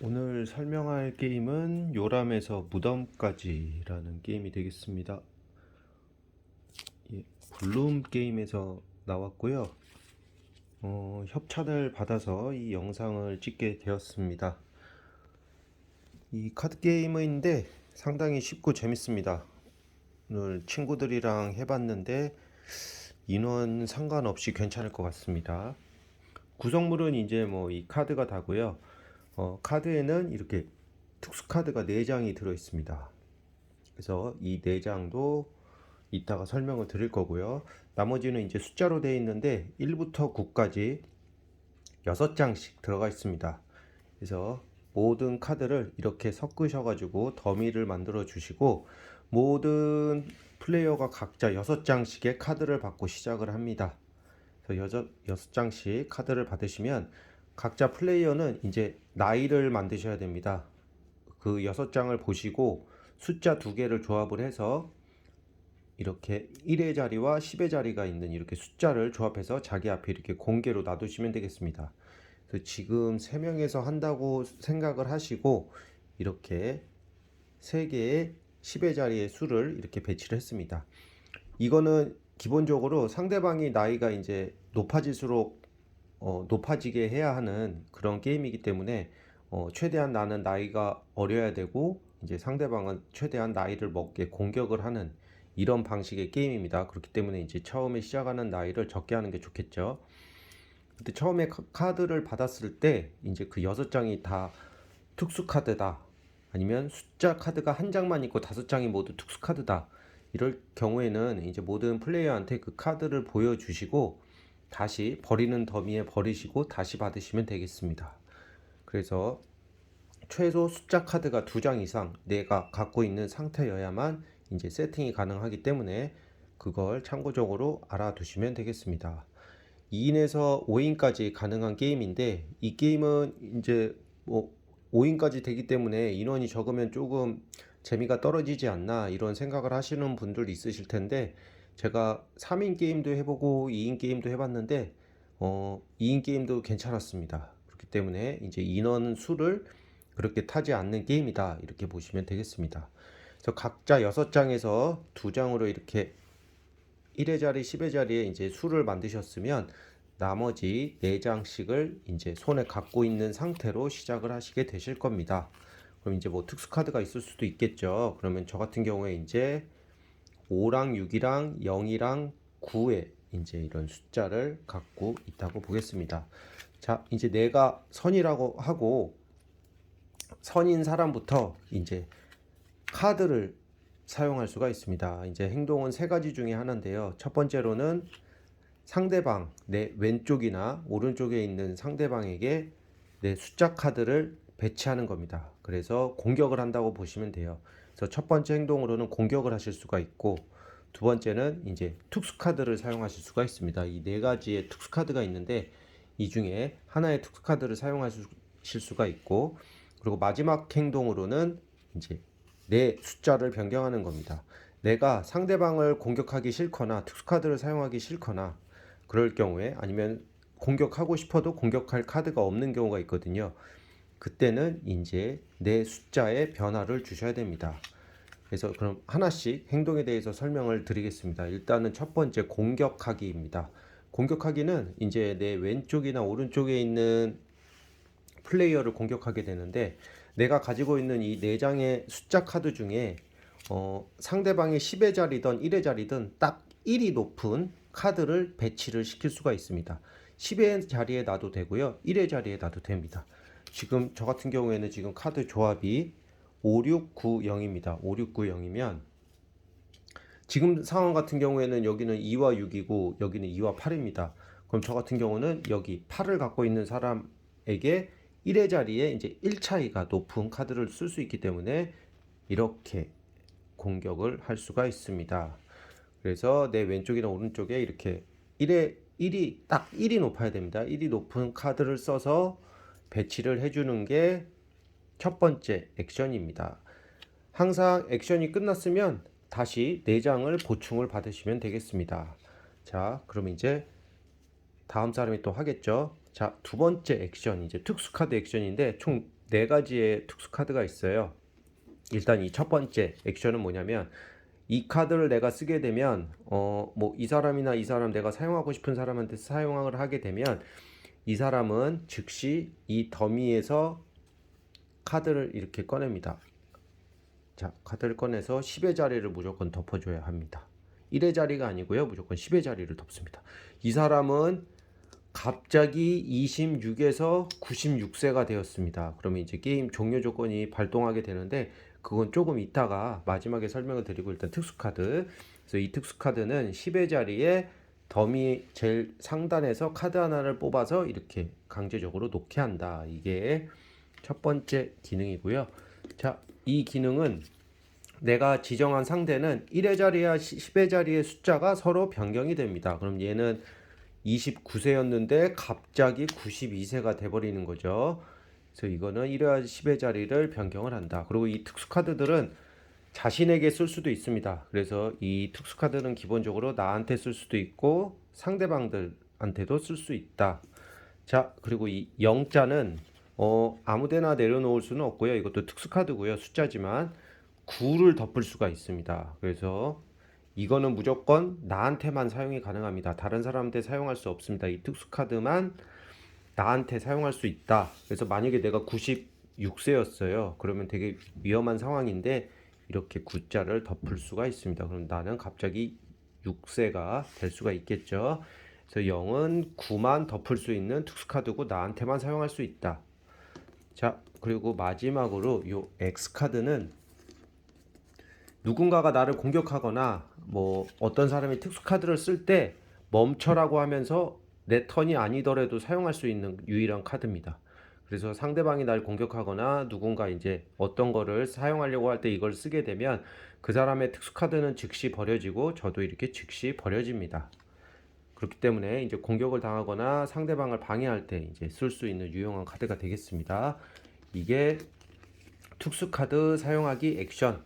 오늘 설명할 게임은 요람에서 무덤까지라는 게임이 되겠습니다. 예, 블룸 게임에서 나왔고요. 어, 협찬을 받아서 이 영상을 찍게 되었습니다. 이 카드 게임인데 상당히 쉽고 재밌습니다. 오늘 친구들이랑 해봤는데 인원 상관없이 괜찮을 것 같습니다. 구성물은 이제 뭐 이 카드가 다고요. 어, 카드에는 이렇게 특수 카드가 4장이 들어 있습니다. 그래서 이 4장도 이따가 설명을 드릴 거고요. 나머지는 이제 숫자로 되어 있는데 1부터 9까지 6장씩 들어가 있습니다. 그래서 모든 카드를 이렇게 섞으셔 가지고 더미를 만들어 주시고 모든 플레이어가 각자 6장씩의 카드를 받고 시작을 합니다. 그래서 여섯, 여섯 장씩 카드를 받으시면 각자 플레이어는 이제 나이를 만드셔야 됩니다. 그 여섯 장을 보시고 숫자 두 개를 조합을 해서 이렇게 1의 자리와 10의 자리가 있는 이렇게 숫자를 조합해서 자기 앞에 이렇게 공개로 놔두시면 되겠습니다. 그래서 지금 3명에서 한다고 생각을 하시고 이렇게 3개의 10의 자리의 수를 이렇게 배치를 했습니다. 이거는 기본적으로 상대방이 나이가 이제 높아질수록 어, 높아지게 해야 하는 그런 게임이기 때문에 어, 최대한 나는 나이가 어려야 되고 이제 상대방은 최대한 나이를 먹게 공격을 하는 이런 방식의 게임입니다. 그렇기 때문에 이제 처음에 시작하는 나이를 적게 하는 게 좋겠죠. 근데 처음에 카- 카드를 받았을 때 이제 그 여섯 장이 다 특수 카드다. 아니면 숫자 카드가 한 장만 있고 다섯 장이 모두 특수 카드다. 이럴 경우에는 이제 모든 플레이어한테 그 카드를 보여주시고 다시 버리는 더미에 버리시고 다시 받으시면 되겠습니다. 그래서 최소 숫자 카드가 두 장 이상 내가 갖고 있는 상태여야만 이제 세팅이 가능하기 때문에 그걸 참고적으로 알아두시면 되겠습니다. 2인에서 5인까지 가능한 게임인데 이 게임은 이제 뭐 5인까지 되기 때문에 인원이 적으면 조금 재미가 떨어지지 않나 이런 생각을 하시는 분들 있으실 텐데 제가 3인 게임도 해보고 2인 게임도 해봤는데 어 2인 게임도 괜찮았습니다. 그렇기 때문에 이제 인원 수를 그렇게 타지 않는 게임이다 이렇게 보시면 되겠습니다. 그래서 각자 6장에서 2장으로 이렇게 1의 자리, 10의 자리에 이제 수를 만드셨으면 나머지 4장씩을 이제 손에 갖고 있는 상태로 시작을 하시게 되실 겁니다. 그럼 이제 뭐 특수 카드가 있을 수도 있겠죠. 그러면 저 같은 경우에 이제 5랑 6이랑 0이랑 9에 이제 이런 숫자를 갖고 있다고 보겠습니다. 자, 이제 내가 선이라고 하고 선인 사람부터 이제 카드를 사용할 수가 있습니다. 이제 행동은 세 가지 중에 하나인데요. 첫 번째로는 상대방 내 왼쪽이나 오른쪽에 있는 상대방에게 내 숫자 카드를 배치하는 겁니다. 그래서 공격을 한다고 보시면 돼요. 그래서 첫 번째 행동으로는 공격을 하실 수가 있고 두 번째는 이제 특수 카드를 사용하실 수가 있습니다. 이 네 가지의 특수 카드가 있는데 이 중에 하나의 특수 카드를 사용하실 수가 있고 그리고 마지막 행동으로는 이제 내 숫자를 변경하는 겁니다. 내가 상대방을 공격하기 싫거나 특수 카드를 사용하기 싫거나 그럴 경우에 아니면 공격하고 싶어도 공격할 카드가 없는 경우가 있거든요. 그때는 이제 내 숫자에 변화를 주셔야 됩니다. 그래서 그럼 하나씩 행동에 대해서 설명을 드리겠습니다. 일단은 첫 번째 공격하기입니다. 공격하기는 이제 내 왼쪽이나 오른쪽에 있는 플레이어를 공격하게 되는데 내가 가지고 있는 이 네 장의 숫자 카드 중에 어, 상대방이 10의 자리든 1의 자리든 딱 1이 높은 카드를 배치를 시킬 수가 있습니다. 10의 자리에 놔도 되고요. 1의 자리에 놔도 됩니다. 지금 저 같은 경우에는 지금 카드 조합이 5690입니다. 5690이면 지금 상황 같은 경우에는 여기는 2와 6이고 여기는 2와 8입니다. 그럼 저 같은 경우는 여기 8을 갖고 있는 사람에게 1의 자리에 이제 1 차이가 높은 카드를 쓸 수 있기 때문에 이렇게 공격을 할 수가 있습니다. 그래서 내 왼쪽이나 오른쪽에 이렇게 1에 1이 딱 1이 높아야 됩니다. 1이 높은 카드를 써서 배치를 해주는 게 첫 번째 액션입니다. 항상 액션이 끝났으면 다시 4장을 보충을 받으시면 되겠습니다. 자, 그럼 이제 다음 사람이 또 하겠죠. 자, 두 번째 액션, 이제 특수 카드 액션인데 총네 가지의 특수 카드가 있어요. 일단 이 첫 번째 액션은 뭐냐면 이 카드를 내가 쓰게 되면 어 뭐 이 사람이나 이 사람 내가 사용하고 싶은 사람한테 사용을 하게 되면 이 사람은 즉시 이 더미에서 카드를 이렇게 꺼냅니다. 자, 카드를 꺼내서 10의 자리를 무조건 덮어줘야 합니다. 1의 자리가 아니고요. 무조건 10의 자리를 덮습니다. 이 사람은 갑자기 26에서 96세가 되었습니다. 그러면 이제 게임 종료 조건이 발동하게 되는데 그건 조금 이따가 마지막에 설명을 드리고 일단 특수 카드. 그래서 이 특수 카드는 10의 자리에 더미 제일 상단에서 카드 하나를 뽑아서 이렇게 강제적으로 놓게 한다. 이게 첫 번째 기능이고요. 자, 이 기능은 내가 지정한 상대는 1의 자리와 10의 자리의 숫자가 서로 변경이 됩니다. 그럼 얘는 29세였는데 갑자기 92세가 돼버리는 거죠. 그래서 이거는 1와 10의 자리를 변경을 한다. 그리고 이 특수 카드들은 자신에게 쓸 수도 있습니다. 그래서 이 특수 카드는 기본적으로 나한테 쓸 수도 있고 상대방들한테도 쓸 수 있다. 자, 그리고 이 영자는 어, 아무데나 내려놓을 수는 없고요. 이것도 특수 카드고요. 숫자지만 9를 덮을 수가 있습니다. 그래서 이거는 무조건 나한테만 사용이 가능합니다. 다른 사람한테 사용할 수 없습니다. 이 특수 카드만 나한테 사용할 수 있다. 그래서 만약에 내가 96세였어요. 그러면 되게 위험한 상황인데 이렇게 9자를 덮을 수가 있습니다. 그럼 나는 갑자기 6세가 될 수가 있겠죠. 그래서 0은 9만 덮을 수 있는 특수 카드고 나한테만 사용할 수 있다. 자, 그리고 마지막으로 요 X 카드는 누군가가 나를 공격하거나 뭐 어떤 사람이 특수 카드를 쓸 때 멈춰라고 하면서 내 턴이 아니더라도 사용할 수 있는 유일한 카드입니다. 그래서 상대방이 날 공격하거나 누군가 이제 어떤 거를 사용하려고 할 때 이걸 쓰게 되면 그 사람의 특수 카드는 즉시 버려지고 저도 이렇게 즉시 버려집니다. 그렇기 때문에 이제 공격을 당하거나 상대방을 방해할 때 이제 쓸 수 있는 유용한 카드가 되겠습니다. 이게 특수 카드 사용하기 액션.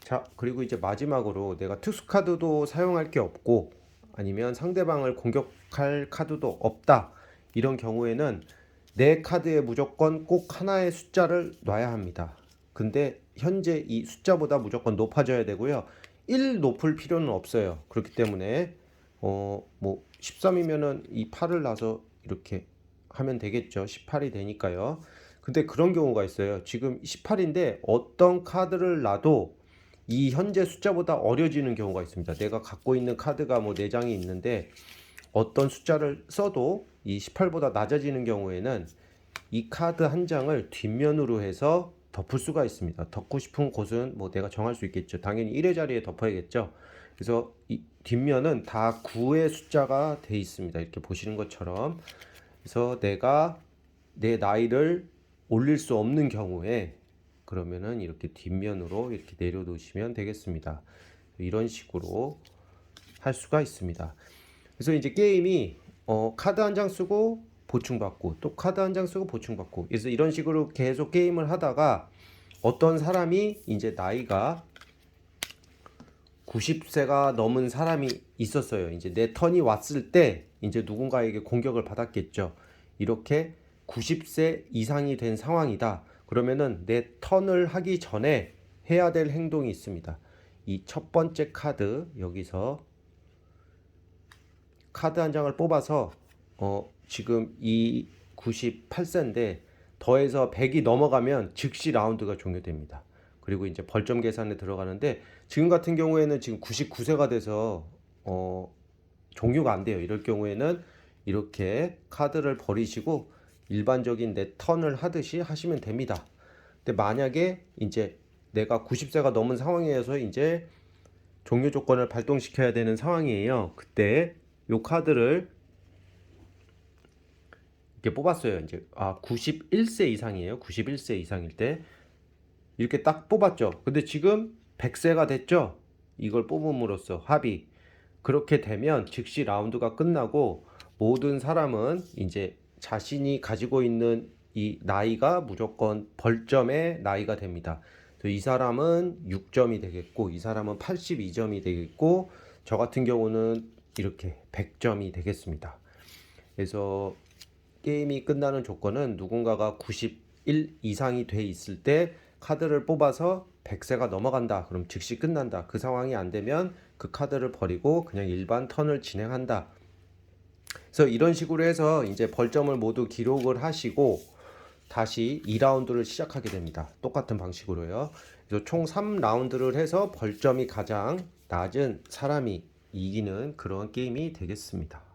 자, 그리고 이제 마지막으로 내가 특수 카드도 사용할 게 없고 아니면 상대방을 공격할 카드도 없다. 이런 경우에는 내 카드에 무조건 꼭 하나의 숫자를 놔야 합니다. 근데 현재 이 숫자보다 무조건 높아져야 되고요. 1 높을 필요는 없어요. 그렇기 때문에 어, 뭐 13이면은 이 8을 놔서 이렇게 하면 되겠죠. 18이 되니까요. 근데 그런 경우가 있어요. 지금 18인데 어떤 카드를 놔도 이 현재 숫자보다 어려지는 경우가 있습니다. 내가 갖고 있는 카드가 뭐 4장이 있는데 어떤 숫자를 써도 이 18보다 낮아지는 경우에는 이 카드 한 장을 뒷면으로 해서 덮을 수가 있습니다. 덮고 싶은 곳은 뭐 내가 정할 수 있겠죠. 당연히 1의 자리에 덮어야겠죠. 그래서 이 뒷면은 다 9의 숫자가 돼 있습니다. 이렇게 보시는 것처럼. 그래서 내가 내 나이를 올릴 수 없는 경우에 그러면은 이렇게 뒷면으로 이렇게 내려놓으시면 되겠습니다. 이런 식으로 할 수가 있습니다. 그래서 이제 게임이 어, 카드 한 장 쓰고 보충받고 또 카드 한 장 쓰고 보충받고 그래서 이런 식으로 계속 게임을 하다가 어떤 사람이 이제 나이가 90세가 넘은 사람이 있었어요. 이제 내 턴이 왔을 때 이제 누군가에게 공격을 받았겠죠. 이렇게 90세 이상이 된 상황이다. 그러면은 내 턴을 하기 전에 해야 될 행동이 있습니다. 이 첫 번째 카드 여기서 카드 한 장을 뽑아서 어 지금 이 98세인데 더해서 100이 넘어가면 즉시 라운드가 종료됩니다. 그리고 이제 벌점 계산에 들어가는데 지금 같은 경우에는 지금 99세가 돼서 어 종료가 안 돼요. 이럴 경우에는 이렇게 카드를 버리시고 일반적인 내 턴을 하듯이 하시면 됩니다. 근데 만약에 이제 내가 90세가 넘은 상황이어서 이제 종료 조건을 발동시켜야 되는 상황이에요. 그때 요 카드를 이렇게 뽑았어요. 이제 아 91세 이상이에요. 91세 이상일 때 이렇게 딱 뽑았죠. 근데 지금 100세가 됐죠. 이걸 뽑음으로써 합의 그렇게 되면 즉시 라운드가 끝나고 모든 사람은 이제 자신이 가지고 있는 이 나이가 무조건 벌점의 나이가 됩니다. 이 사람은 6점이 되겠고 이 사람은 82점이 되겠고 저 같은 경우는 이렇게 100점이 되겠습니다. 그래서 게임이 끝나는 조건은 누군가가 1 이상이 돼 있을 때 카드를 뽑아서 100세가 넘어간다. 그럼 즉시 끝난다. 그 상황이 안 되면 그 카드를 버리고 그냥 일반 턴을 진행한다. 그래서 이런 식으로 해서 이제 벌점을 모두 기록을 하시고 다시 2라운드를 시작하게 됩니다. 똑같은 방식으로요. 그래서 총 3라운드를 해서 벌점이 가장 낮은 사람이 이기는 그런 게임이 되겠습니다.